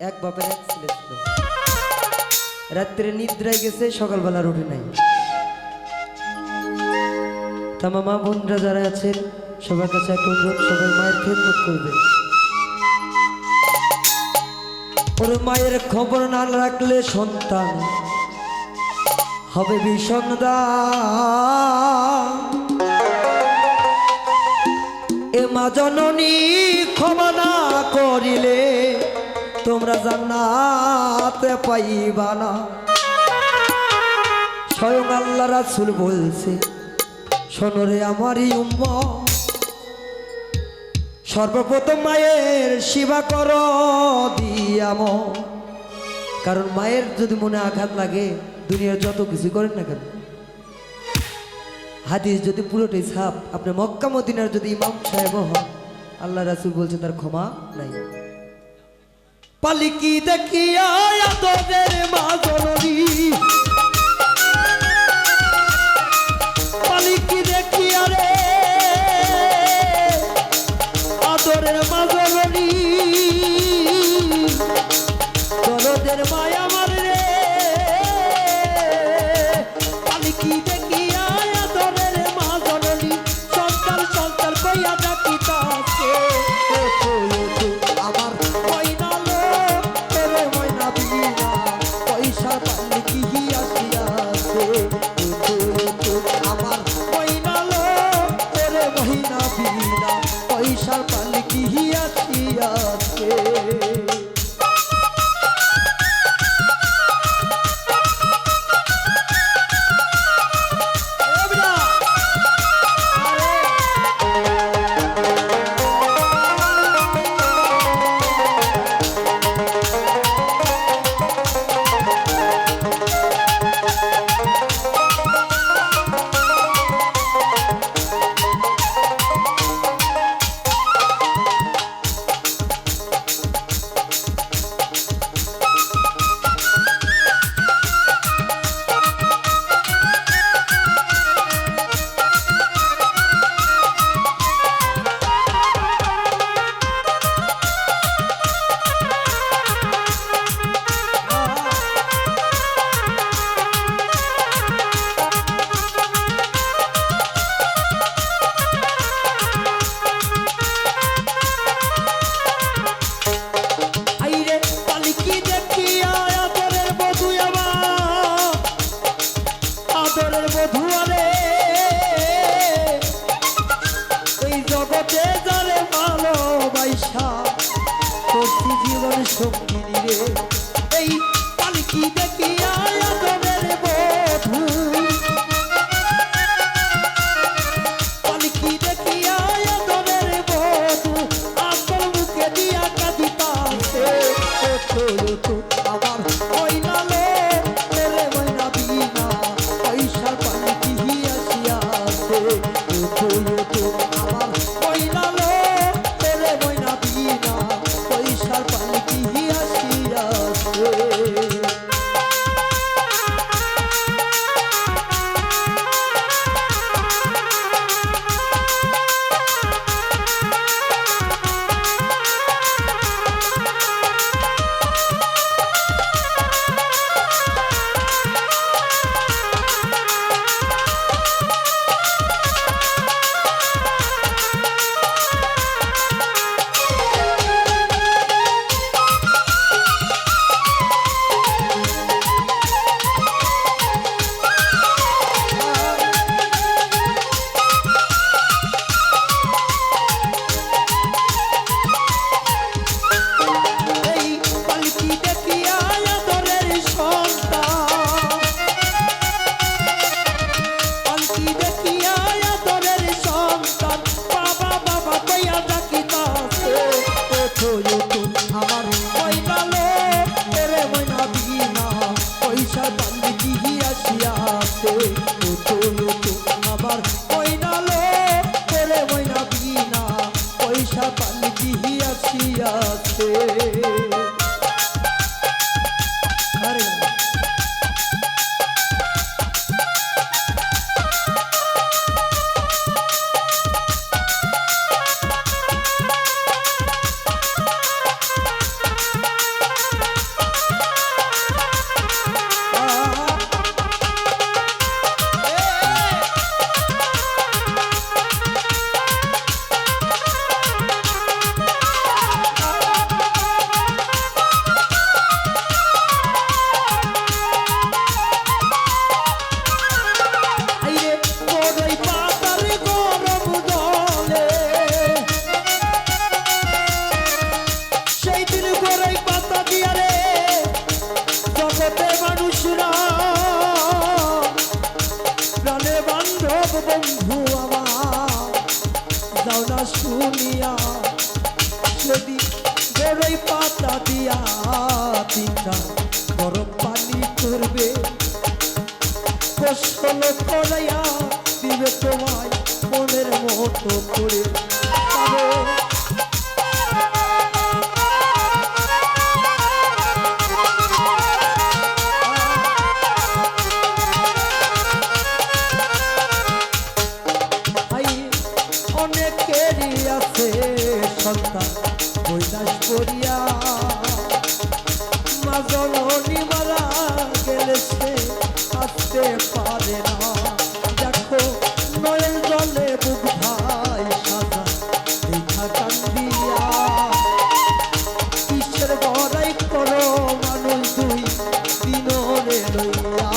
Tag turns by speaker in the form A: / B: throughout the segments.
A: এক বাপের এক ছেলে ছিল। রাত্রে নিদ্রায় গেছে সকালবেলা রুটি নাই। তামা মা বোনরা যারা আছেন, সবার কাছে একটা অনুরোধ, সবাই মায়ের খেদমত করবে। ওর মায়ের খবর না রাখলে সন্তান হবে বিষণদান এ মা জননী ক্ষমা না করিলে তোমরা জান্নাতে পাইবা না। স্বয়ং আল্লাহ রাসুল বলছে শোনরে আমারই উম্ম সর্বপ্রথম মায়ের সেবা কর দিয়াম। কারণ মায়ের যদি মনে আঘাত লাগে, দুনিয়ার যত কিছু করেন না কেন? হাদিস যদি পুরোটাই ছাপ, আপনি মক্কা মদিনার যদি ইমাম সাহেব হন, আল্লাহ রাসুল বলছে তার ক্ষমা নাই। পালিকি দেখিয়া তোদের মা জননী। পালিকি দেখিয়া রে, আদরের মা জননী। দরদের মায়া আমার রে আমি কি দেখি আয়া দরের মা জননী। সন্তান সন্তান কইয়া আদরের বধু আরে। এই জগতে যারে ভালোবাসা তোর জীবন রে? এই পালকি দেখিয়া খাইয়া পিঠা গরম পানি করবে। গোসল করাইয়া জননী মারা গেলে সে আসতে পারে না। দেখো নয়ের জলে বুক ভাই সাদা দেখা কান্দিয়া। কিসের গড়াই করো মানুষ দুই, দিনরে লইয়া।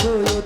A: Oh,